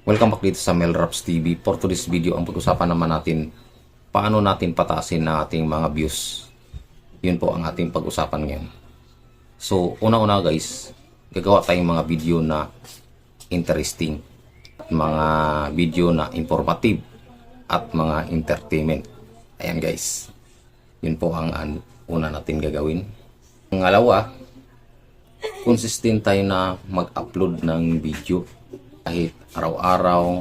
Welcome back dito sa Melraps TV. For today's video, ang pag-usapan naman natin, paano natin patasin ang ating mga views. Yun po ang ating pag-usapan ngayon. So, una-una guys, gagawa tayong mga video na interesting. Mga video na informative at mga entertainment. Ayan guys. Yun po ang an- una natin gagawin. Pangalawa, consistent tayo na mag-upload ng video kahit araw-araw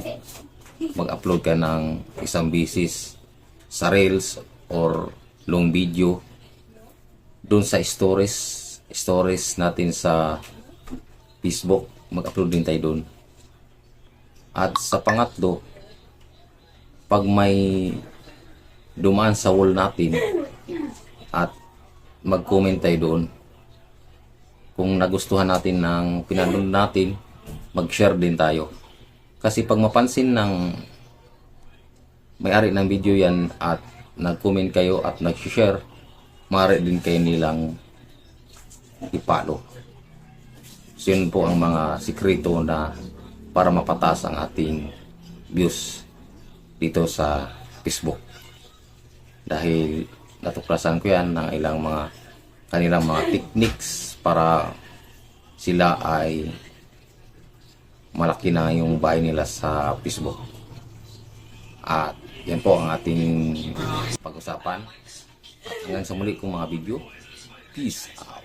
mag-upload ka ng isang bisis sa reels or long video doon sa stories stories natin sa Facebook mag-upload din tayo doon at sa pangatlo pag may dumaan sa wall natin at mag-comment tayo doon kung nagustuhan natin ng pinanood natin, mag-share din tayo. Kasi pag mapansin ng may-ari ng video yan at nag-comment kayo at nag-share, maaari din kayo nilang ipalo. So yun po ang mga sikreto na para mapataas ang ating views dito sa Facebook. Dahil natuklasan ko yan ng ilang mga kanilang mga techniques para sila ay malaki na yung bahay nila sa Facebook. At yan po ang ating pag-usapan. At hanggang sa muli kong mga video. Peace out.